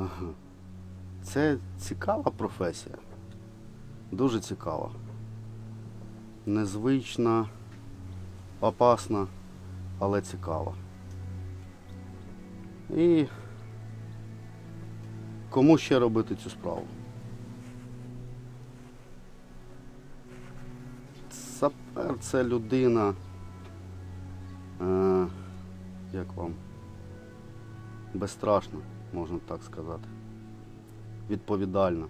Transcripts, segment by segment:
Ага. Це цікава професія. Дуже цікава. Незвична, опасна, але цікава. І кому ще робити цю справу? Сапер це людина. Е, як вам? Безстрашна, можна так сказати. Відповідальна.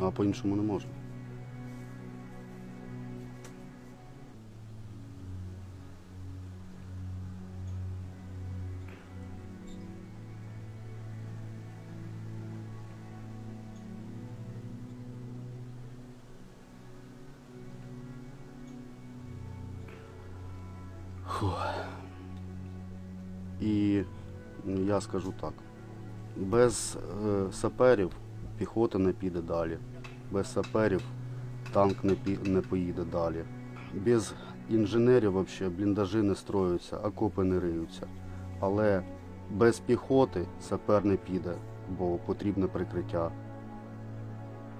А по-іншому не можна. Фух. І я скажу так. Без е, саперів піхота не піде далі. Без саперів танк не, не поїде далі. Без інженерів вообще бліндажі не строються, окопи не риються. Але без піхоти сапер не піде, бо потрібне прикриття.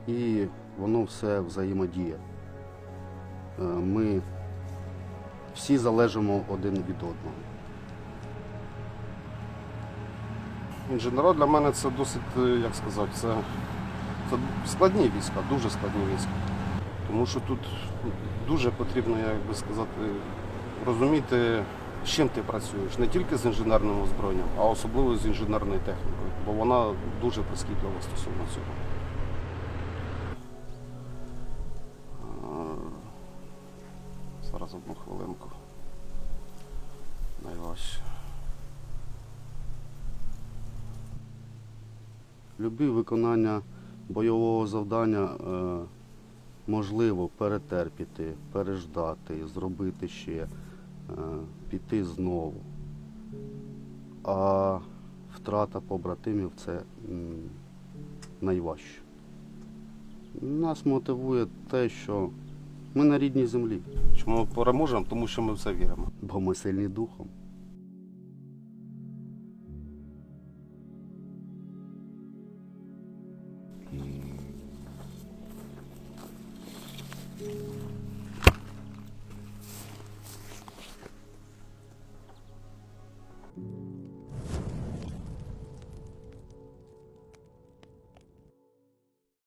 І воно все взаємодіє. Е, Ми всі залежимо один від одного. Інженера для мене це досить, е, як сказати, це, це складні війська, дуже складні війська. Тому що тут дуже потрібно, як би сказати, розуміти, з чим ти працюєш, не тільки з інженерним озброєнням, а особливо з інженерною технікою, бо вона дуже прискіплива стосовно цього. Зараз одну хвилинку. Найважче. Любі виконання бойового завдання е, можливо перетерпіти, переждати, зробити ще, е, піти знову. А втрата побратимів це найважче. Нас мотивує те, що ми на рідній землі, Чому ми переможемо? Тому що ми в це віримо. бо ми сильні духом.